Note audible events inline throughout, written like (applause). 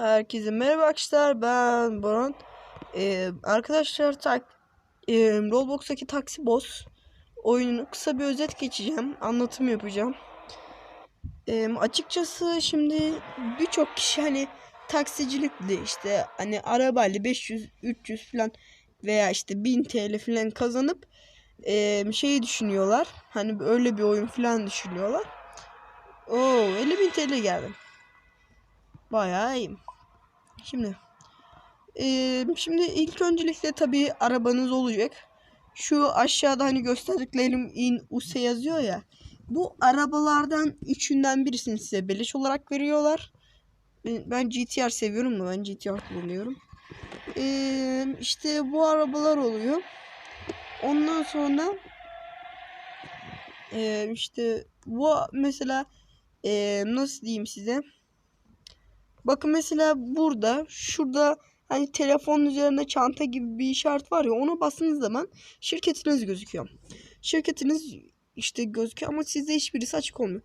Herkese merhaba arkadaşlar ben Boran. Ee, arkadaşlar tak, e, Roblox'taki Taksi Boss oyununu kısa bir özet geçeceğim. Anlatım yapacağım. Ee, açıkçası şimdi birçok kişi hani taksicilikle işte hani arabayla 500 300 falan veya işte 1000 TL falan kazanıp e, şeyi düşünüyorlar. Hani öyle bir oyun falan düşünüyorlar. Oo 50.000 TL geldi. Bayağı iyiyim. Şimdi eee, şimdi ilk öncelikle tabii arabanız olacak. Şu aşağıda hani gösterdiklerim in use yazıyor ya. Bu arabalardan üçünden birisini size beleş olarak veriyorlar. Ben, GTR seviyorum da ben GTR kullanıyorum. Eee işte bu arabalar oluyor. Ondan sonra eee, işte bu mesela eee, nasıl diyeyim size? Bakın mesela burada şurada hani telefonun üzerinde çanta gibi bir işaret var ya ona bastığınız zaman şirketiniz gözüküyor. Şirketiniz işte gözüküyor ama sizde hiçbirisi açık olmuyor.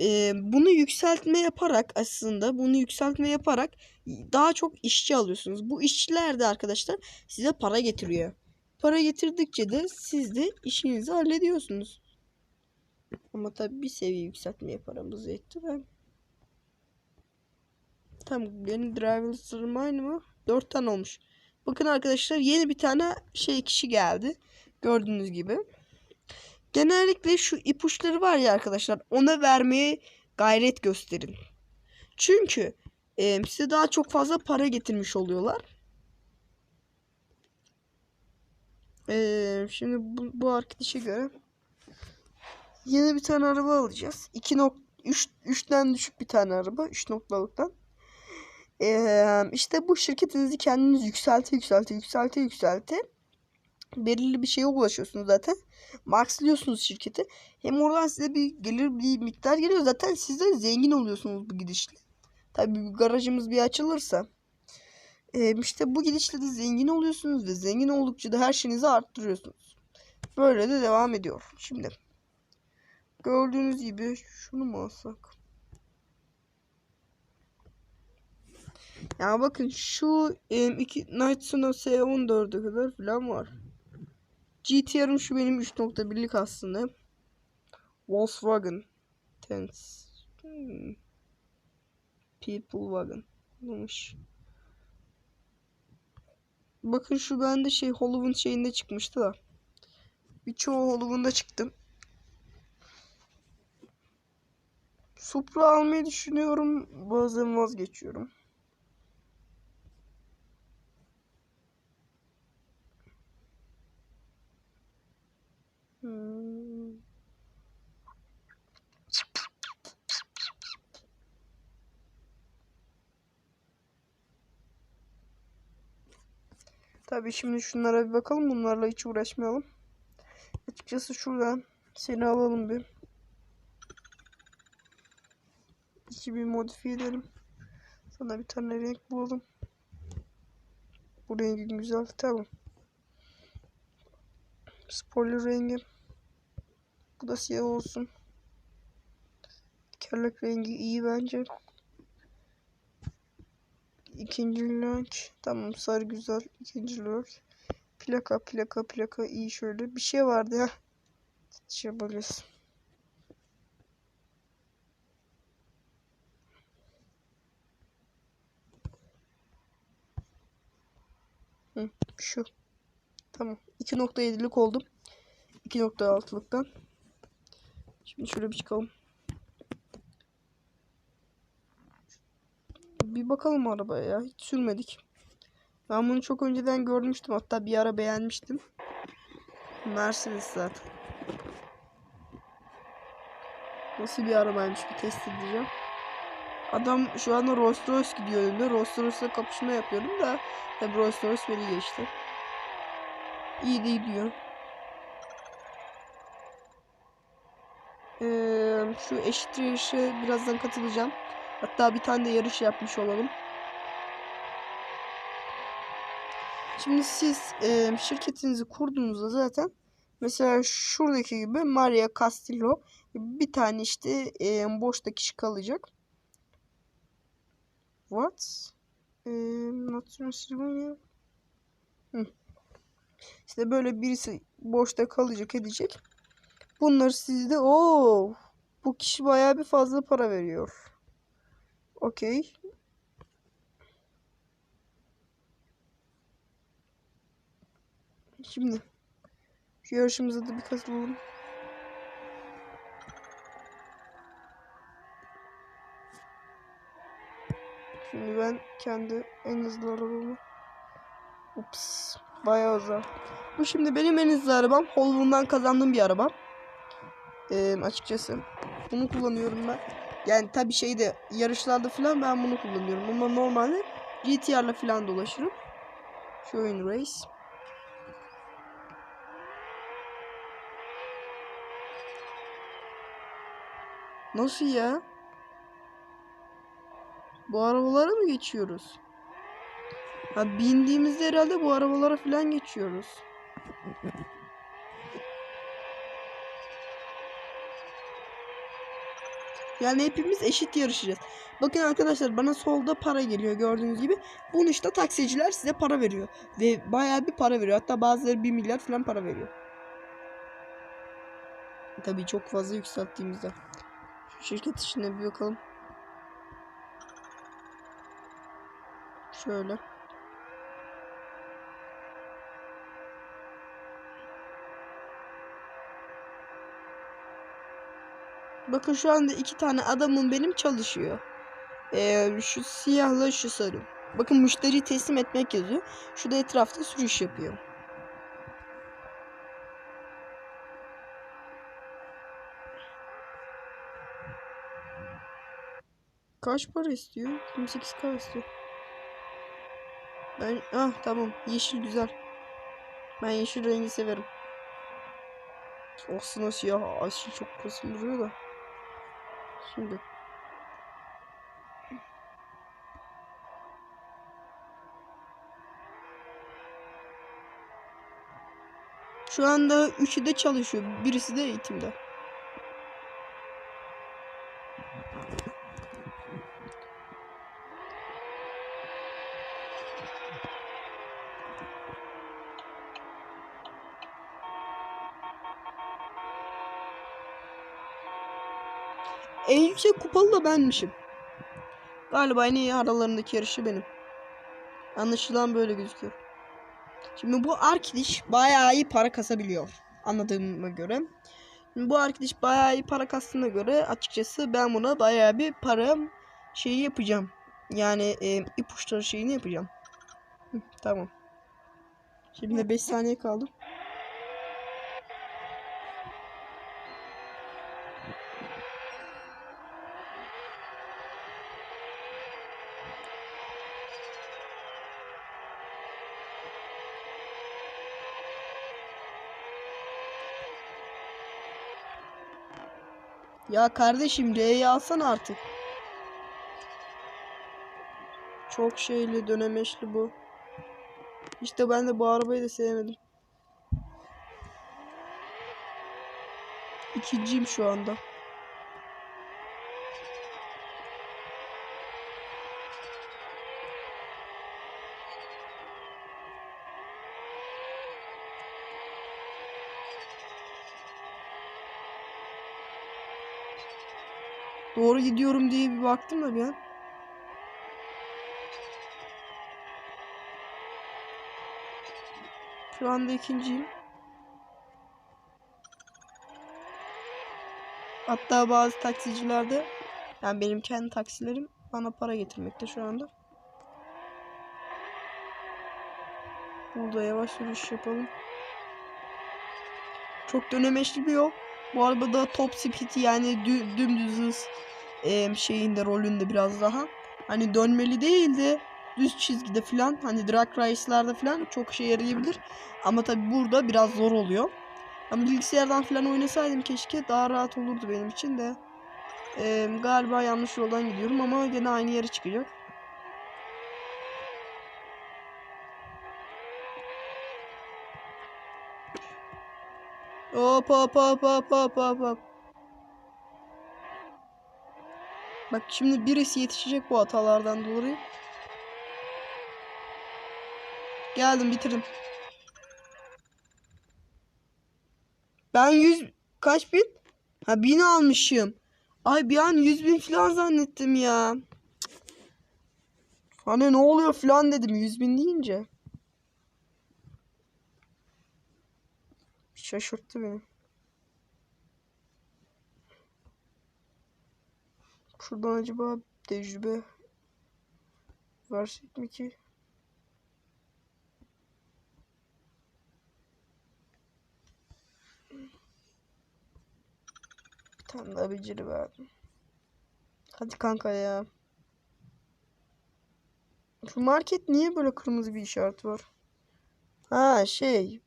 Ee, bunu yükseltme yaparak aslında bunu yükseltme yaparak daha çok işçi alıyorsunuz. Bu işçiler de arkadaşlar size para getiriyor. Para getirdikçe de siz de işinizi hallediyorsunuz. Ama tabii bir seviye yükseltmeye paramız yetti. Ben Tamam benim driver'ım aynı mı? 4 tane olmuş. Bakın arkadaşlar yeni bir tane şey kişi geldi. Gördüğünüz gibi. Genellikle şu ipuçları var ya arkadaşlar ona vermeye gayret gösterin. Çünkü e, size daha çok fazla para getirmiş oluyorlar. E, şimdi bu, bu arkadaşa göre yeni bir tane araba alacağız. 2 nok 3 3'ten düşük bir tane araba. 3 noktalıktan. Ee, işte bu şirketinizi kendiniz yükselte yükselte yükselte yükselte belirli bir şeye ulaşıyorsunuz zaten. Maxlıyorsunuz şirketi. Hem oradan size bir gelir bir miktar geliyor. Zaten siz de zengin oluyorsunuz bu gidişle. Tabii garajımız bir açılırsa. Ee, işte bu gidişle de zengin oluyorsunuz ve zengin oldukça da her şeyinizi arttırıyorsunuz. Böyle de devam ediyor. Şimdi gördüğünüz gibi şunu mu alsak? Ya bakın şu em, iki Knights'ın S14'e kadar falan var. GTR'ım şu benim 3.1'lik aslında. Volkswagen. Tens. Hmm. People Wagon. Olmuş. Bakın şu bende şey Hollywood şeyinde çıkmıştı da. Birçoğu Hollywood'da çıktım. Supra almayı düşünüyorum. Bazen vazgeçiyorum. Hmm. Tabii şimdi şunlara bir bakalım. Bunlarla hiç uğraşmayalım. Açıkçası şuradan seni alalım bir. 2000 modifiye edelim. Sana bir tane renk bulalım. Bu rengin güzel. Tamam. Spoiler rengi. Bu da siyah olsun. Tekerlek rengi iyi bence. İkinci renk. Tamam sarı güzel. İkinci renk. Plaka plaka plaka iyi şöyle. Bir şey vardı ya. Şey yapabiliriz. Hı, şu. Tamam. 2.7'lik oldum. 2.6'lıktan. Şimdi şöyle bir çıkalım. Bir bakalım arabaya ya. Hiç sürmedik. Ben bunu çok önceden görmüştüm. Hatta bir ara beğenmiştim. Mercedes zaten. Nasıl bir arabaymış bir test edeceğim. Adam şu anda Rolls Royce gidiyor önümde. Rolls Royce'la kapışma yapıyorum da tabi Rolls Royce beni geçti. İyi de gidiyor. Ee, şu eşit yarışı birazdan katılacağım. Hatta bir tane de yarış yapmış olalım. Şimdi siz e, şirketinizi kurduğunuzda zaten mesela şuradaki gibi Maria Castillo bir tane işte e, boşta kişi kalacak. What? National Sylvania. Hı. İşte böyle birisi boşta kalacak edecek. Bunları sizde o bu kişi bayağı bir fazla para veriyor. Okey. Şimdi şu yarışımıza da bir katılalım. Şimdi ben kendi en hızlı arabamı Ups. Bayağı uzak. Bu şimdi benim en hızlı arabam. Holland'dan kazandığım bir araba. Ee, açıkçası. Bunu kullanıyorum ben. Yani tabi şeyde yarışlarda falan ben bunu kullanıyorum. Ama normalde GTR'la falan dolaşırım. Oyun race. Nasıl ya? Bu arabalara mı geçiyoruz? Ha bindiğimizde herhalde bu arabalara falan geçiyoruz. Yani hepimiz eşit yarışacağız. Bakın arkadaşlar bana solda para geliyor gördüğünüz gibi. Bunun işte taksiciler size para veriyor. Ve bayağı bir para veriyor. Hatta bazıları 1 milyar falan para veriyor. Tabii çok fazla yükselttiğimizde. Şu şirket işine bir bakalım. Şöyle. Bakın şu anda iki tane adamım benim çalışıyor. Ee, şu siyahla şu sarı. Bakın müşteri teslim etmek yazıyor. Şu da etrafta sürüş yapıyor. Kaç para istiyor? 28k istiyor. Ben ah tamam yeşil güzel. Ben yeşil rengi severim. Aslında siyah aşil çok kasım da. Şimdi. Şu anda üçü de çalışıyor. Birisi de eğitimde. En kupalı da benmişim. Galiba en iyi aralarındaki yarışı benim. Anlaşılan böyle gözüküyor. Şimdi bu arkadaş bayağı iyi para kasabiliyor. Anladığıma göre. Şimdi bu arkadaş bayağı iyi para kastığına göre açıkçası ben buna bayağı bir para şeyi yapacağım. Yani e, ipuçları şeyini yapacağım. Hı, tamam. Şimdi 5 saniye kaldı. Ya kardeşim R'yi alsana artık. Çok şeyli dönemeçli bu. İşte ben de bu arabayı da sevmedim. İkinciyim şu anda. Doğru gidiyorum diye bir baktım da bir an. Şu anda ikinciyim. Hatta bazı taksicilerde yani benim kendi taksilerim bana para getirmekte şu anda. Burada yavaş sürüş yapalım. Çok dönemeçli bir yol. Bu arabada top speed yani dü dümdüz hız e, şeyinde rolünde biraz daha. Hani dönmeli değil de düz çizgide falan hani drag race'larda falan çok şey yarayabilir. Ama tabi burada biraz zor oluyor. Ama bilgisayardan falan oynasaydım keşke daha rahat olurdu benim için de. E, galiba yanlış yoldan gidiyorum ama gene aynı yere çıkacak. Hop hop hop hop hop hop hop. Bak şimdi birisi yetişecek bu hatalardan dolayı. Geldim bitirdim. Ben 100 kaç bin? Ha 1000 almışım. Ay bir an 100 bin falan zannettim ya. Hani ne oluyor falan dedim 100 bin deyince. Şaşırttı beni. Şuradan acaba tecrübe versek mi ki? Bir tane daha beceri verdim. Hadi kanka ya. Şu market niye böyle kırmızı bir işaret var? Ha şey.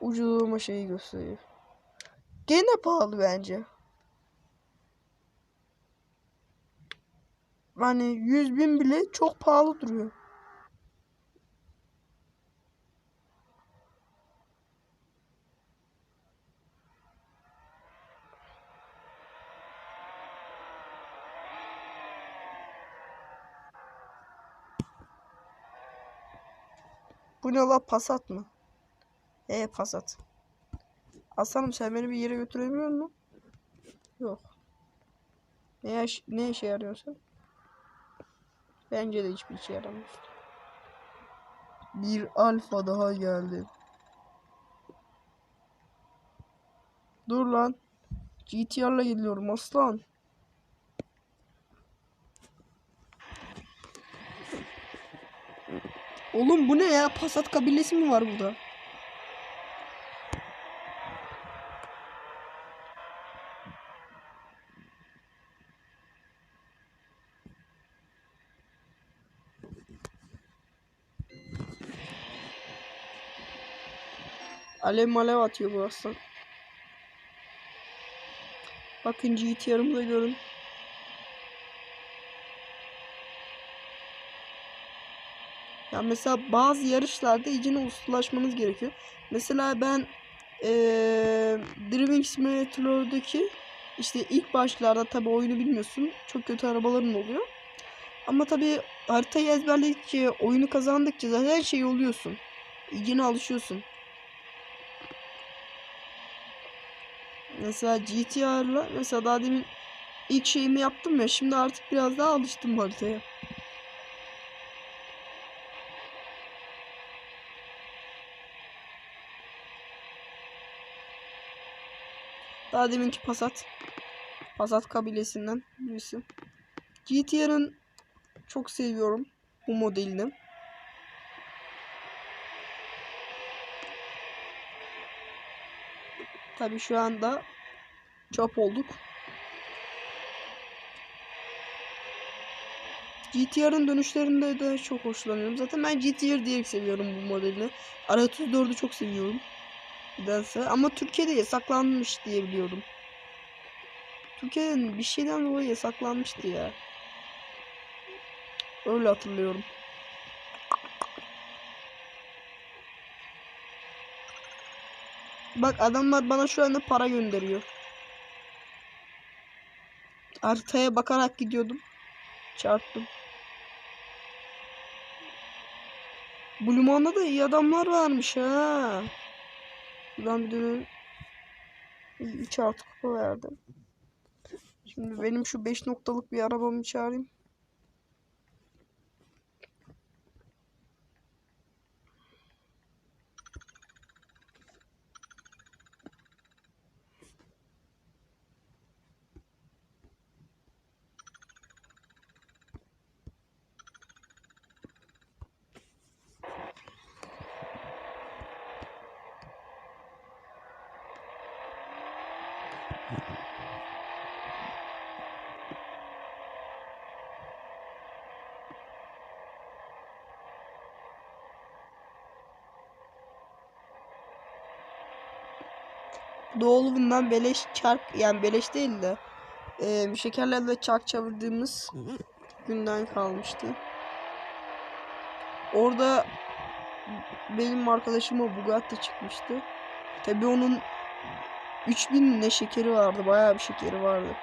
Ucuzlama şeyi gösteriyor. Gene pahalı bence. Hani 100 bin bile çok pahalı duruyor. Bu ne la Passat mı? Ee Passat. Aslanım sen beni bir yere götürebiliyor musun? Yok. Ne, yaş- ne işe yarıyorsun? Bence de hiçbir işe yaramıyor. Bir alfa daha geldi. Dur lan. GTR'la geliyorum aslan. Oğlum bu ne ya? Passat kabilesi mi var burada? Alev malev atıyor bu aslan. Bakın GTR'ımı da görün. Ya mesela bazı yarışlarda iyicene ustalaşmanız gerekiyor. Mesela ben eee Driving Simulator'daki işte ilk başlarda tabi oyunu bilmiyorsun. Çok kötü arabaların oluyor. Ama tabi haritayı ezberledikçe, oyunu kazandıkça zaten her şey oluyorsun. İyicene alışıyorsun. Mesela GTR'la mesela daha demin ilk şeyimi yaptım ya şimdi artık biraz daha alıştım haritaya. Daha deminki Passat. Passat kabilesinden birisi. GTR'ın çok seviyorum bu modelini. Tabi şu anda çöp olduk. GTR'ın dönüşlerinde de çok hoşlanıyorum. Zaten ben GTR diye seviyorum bu modelini. R34'ü çok seviyorum. Nedense. Ama Türkiye'de yasaklanmış diye biliyorum. Türkiye'de bir şeyden dolayı yasaklanmıştı ya. Öyle hatırlıyorum. Bak adamlar bana şu anda para gönderiyor. Haritaya bakarak gidiyordum. Çarptım. Bu limanda da iyi adamlar varmış ha. Buradan bir dönelim. 3 artı kupa verdim. Şimdi benim şu 5 noktalık bir arabamı çağırayım. Doğulu bundan beleş çark yani beleş değil de e, şekerlerle çark çevirdiğimiz günden kalmıştı. Orada benim arkadaşıma Bugatti çıkmıştı. Tabi onun 3000 ne şekeri vardı. Bayağı bir şekeri vardı.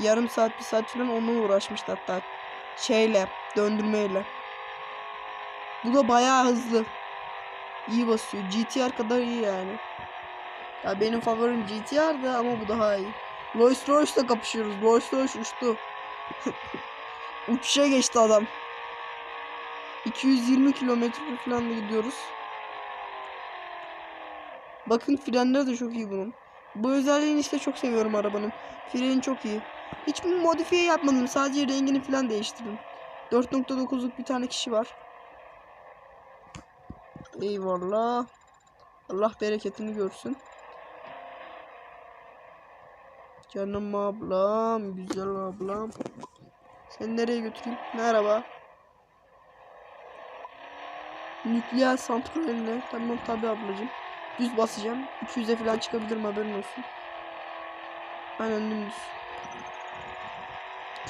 Yarım saat bir saat falan onunla uğraşmıştı hatta. Şeyle döndürmeyle. Bu da bayağı hızlı. İyi basıyor. GTR kadar iyi yani. Ya benim favorim GTR'dı ama bu daha iyi. Rolls Royce'la kapışıyoruz. Rolls Royce uçtu. (laughs) Uçuşa geçti adam. 220 kilometre falan da gidiyoruz. Bakın frenleri de çok iyi bunun. Bu özelliğini işte çok seviyorum arabanın. Freni çok iyi. Hiç modifiye yapmadım. Sadece rengini falan değiştirdim. 4.9'luk bir tane kişi var. Eyvallah. Allah bereketini görsün. Canım ablam, güzel ablam. Seni nereye götüreyim? Merhaba. Nükleer santraline. Tamam tabi ablacığım. Düz basacağım. 200'e falan çıkabilirim haberin olsun. Aynen dümdüz.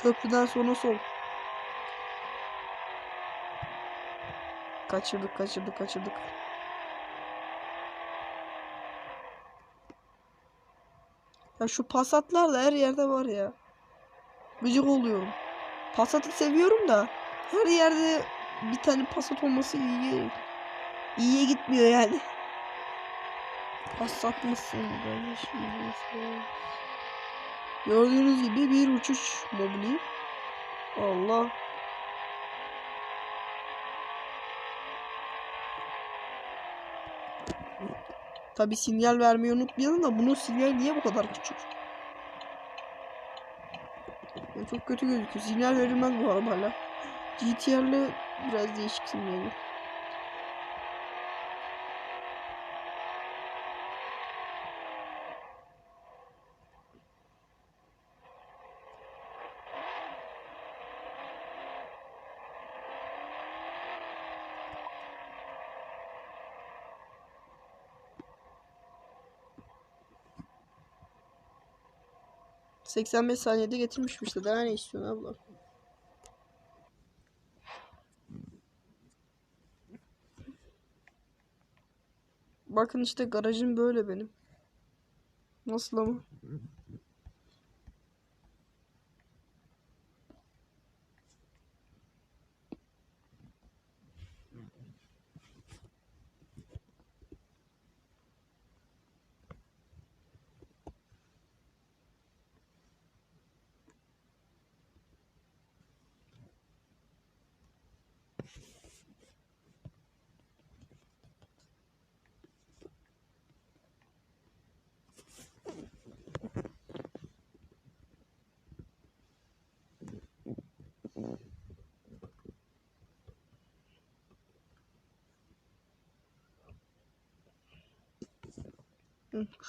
Köprüden sonra sol. Kaçırdık kaçırdık kaçırdık. Ya şu pasatlar da her yerde var ya. Gıcık oluyorum. Pasat'ı seviyorum da her yerde bir tane pasat olması iyi. İyiye gitmiyor yani. Pasat mısın? Gördüğünüz gibi bir uçuş mobili. Allah. Tabi sinyal vermeyi unutmayalım da bunun sinyal niye bu kadar küçük? Ya çok kötü gözüküyor. Sinyal verilmez bu arabayla. GTR'le biraz değişik sinyali. ...85 saniyede getirmişim işte. Daha ne istiyorsun abla? Bakın işte garajım böyle benim. Nasıl ama?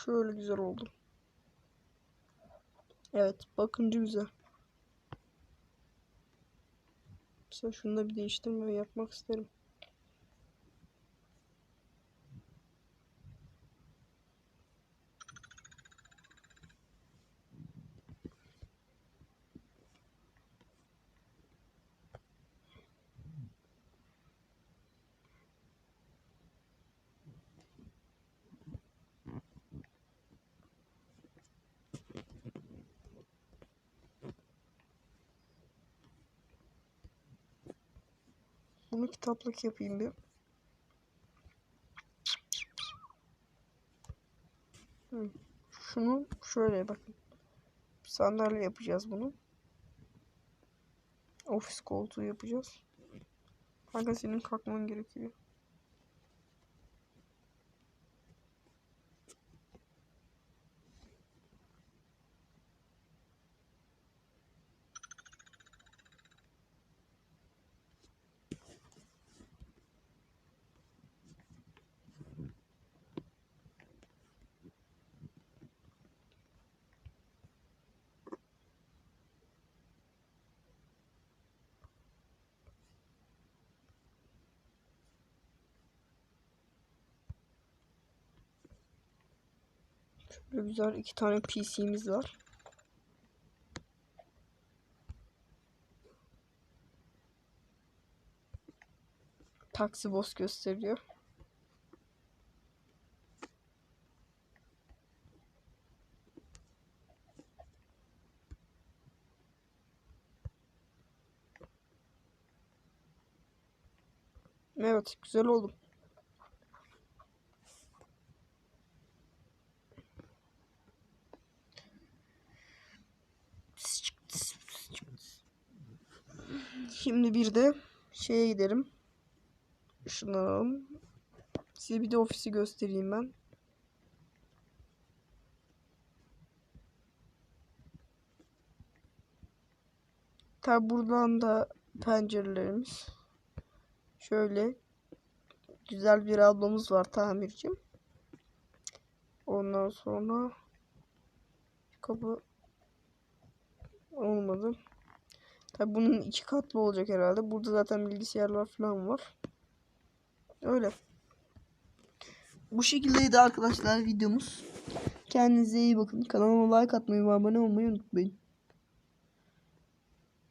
Şöyle güzel oldu. Evet, bakınca güzel. Mesela şunda bir değiştirme yapmak isterim. Bunu kitaplık yapayım bir. Şunu şöyle bakın. Sandalye yapacağız bunu. Ofis koltuğu yapacağız. Kanka senin kalkman gerekiyor. Böyle güzel iki tane PC'miz var. Taksi boss gösteriyor. Evet güzel oldu. Şimdi bir de şeye gidelim. Şunu alalım. Size bir de ofisi göstereyim ben. Tabi buradan da pencerelerimiz. Şöyle güzel bir ablamız var tamirci. Ondan sonra kapı olmadı. Tabi bunun iki katlı olacak herhalde. Burada zaten bilgisayarlar falan var. Öyle. Bu şekildeydi arkadaşlar videomuz. Kendinize iyi bakın. Kanalıma like atmayı ve abone olmayı unutmayın.